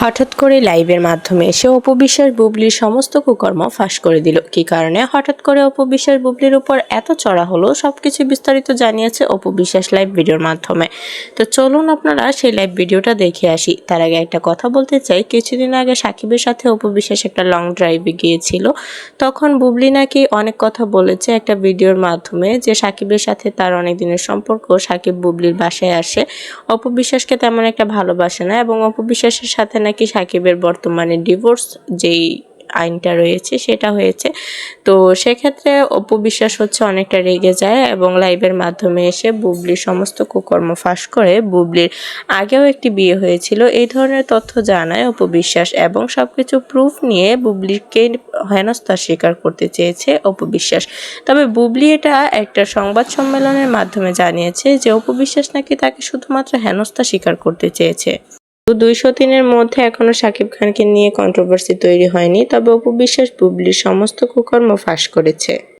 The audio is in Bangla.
হঠাৎ করে লাইভের মাধ্যমে এসে অপবিশ্বাস বুবলির সমস্ত কুকর্ম ফাঁস করে দিল। কি কারণে? হঠাৎ করে অপবিশ্বাস বুবলির উপর এত চড়া হলো, সবকিছু বিস্তারিত জানিয়েছে অপবিশ্বাস লাইভ ভিডিওর মাধ্যমে। তো চলুন আপনারা সেই লাইভ ভিডিওটা দেখে আসি। তার আগে একটা কথা বলতে চাই। কিছুদিন আগে সাকিবের সাথে অপবিশ্বাস একটা লং ড্রাইভে গিয়েছিল। তখন বুবলি নাকি অনেক কথা বলেছে একটা ভিডিওর মাধ্যমে যে সাকিবের সাথে তার অনেক দিনের সম্পর্ক, সাকিব বুবলির বাসায় আসে। অপবিশ্বাসকে তেমন একটা ভালোবাসে না এবং অপবিশ্বাসের সাথে নাকি সাকিবের বর্তমানে ডিভোর্স যেই আইনটা রয়েছে সেটা হয়েছে। তো সেক্ষেত্রে অপবিশ্বাস হচ্ছে অনেকটা রেগে যায় এবং লাইভের মাধ্যমে এসে বুবলির সমস্ত কুকর্ম ফাঁস করে। বুবলির আগেও একটি বিয়ে হয়েছিল, এই ধরনের তথ্য জানায় অপবিশ্বাস এবং সবকিছু প্রুফ নিয়ে বুবলিকে হেনস্থা স্বীকার করতে চেয়েছে অপবিশ্বাস তবে বুবলি এটা একটা সংবাদ সম্মেলনের মাধ্যমে জানিয়েছে যে অপবিশ্বাস নাকি তাকে শুধুমাত্র হেনস্থা স্বীকার করতে চেয়েছে। দুইশো দিনের মধ্যে এখনও শাকিব খানকে নিয়ে কন্ট্রোভার্সি তৈরি হয়নি, তবে অপবিশ্বাস বুবলির সমস্ত কুকর্ম ফাঁস করেছে।